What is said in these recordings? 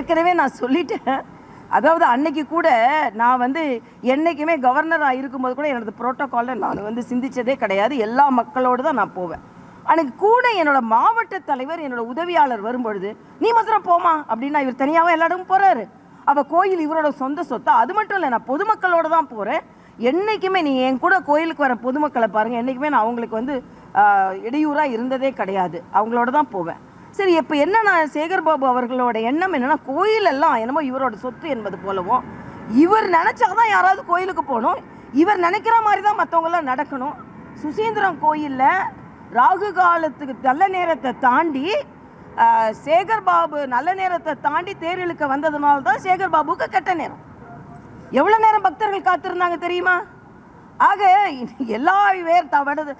ஏற்கனவே நான் சொல்லிட்டேன். அதாவது அன்னைக்கு கூட நான் வந்து என்னைக்குமே கவர்னராக இருக்கும்போது கூட எனது ப்ரோட்டோக்காலில் நான் வந்து சிந்தித்ததே கிடையாது. எல்லா மக்களோடு தான் நான் போவேன். அன்னைக்கு கூட என்னோட மாவட்ட தலைவர் என்னோட உதவியாளர் வரும்பொழுது நீ மாத்திரம் போமா அப்படின்னா இவர் தனியாகவே எல்லா இடமும் போகிறாரு அப்போ கோயில் இவரோட சொந்த சொத்தா அது மட்டும் இல்லை நான் பொதுமக்களோடு தான் போகிறேன் என்றைக்குமே நீ என் கூட கோயிலுக்கு வர பொதுமக்களை பாருங்கள் என்றைக்குமே நான் அவங்களுக்கு வந்து இடையூறாக இருந்ததே கிடையாது. அவங்களோட தான் போவேன். சரி இப்போ என்னன்னா சேகர் பாபு அவர்களோட எண்ணம் என்னென்னா கோயிலெல்லாம் என்னமோ இவரோட சொத்து என்பது போலவும் இவர் நினைச்சாதான் யாராவது கோயிலுக்கு போகணும். இவர் நினைக்கிற மாதிரி தான் மற்றவங்களாம் நடக்கணும். சுசீந்திரம் கோயிலில் ராகு காலத்துக்கு நல்ல நேரத்தை தாண்டி சேகர் பாபு நல்ல நேரத்தை தாண்டி தேர் இழுக்க வந்ததுனால தான் சேகர் பாபுக்கு கெட்ட நேரம். எவ்வளோ நேரம் பக்தர்கள் காத்திருந்தாங்க தெரியுமா? ஆக எல்லா வேர் தவடது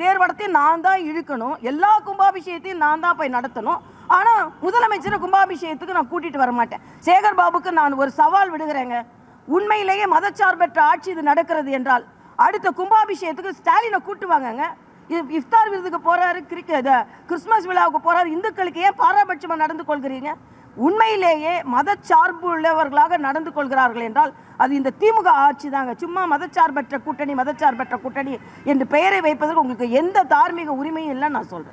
தேர்வடத்தையும் நான் தான் இழுக்கணும். எல்லா கும்பாபிஷேகத்தையும் நான் தான் போய் நடத்தணும். ஆனால் முதலமைச்சரை கும்பாபிஷேகத்துக்கு நான் கூட்டிட்டு வர மாட்டேன். சேகர் பாபுக்கு நான் ஒரு சவால் விடுகிறேங்க. உண்மையிலேயே மதச்சார்பற்ற ஆட்சி இது நடக்கிறது என்றால் அடுத்த கும்பாபிஷேகத்துக்கு ஸ்டாலினை கூட்டு வாங்கங்க. இஃப்தார் விருதுக்கு போறாரு கிரிக்கெட் கிறிஸ்மஸ் விழாவுக்கு போறாரு. இந்துக்களுக்கு ஏன் பாரபட்சமாக நடந்து கொள்கிறீங்க? உண்மையிலேயே மதச்சார்பு உள்ளவர்களாக நடந்து கொள்கிறார்கள் என்றால் அது இந்த திமுக ஆட்சி தாங்க. சும்மா மதச்சார்பற்ற கூட்டணி மதச்சார்பற்ற கூட்டணி என்று பெயரை வைப்பதற்கு உங்களுக்கு எந்த தார்மீக உரிமையும் இல்லைன்னு நான் சொல்கிறேன்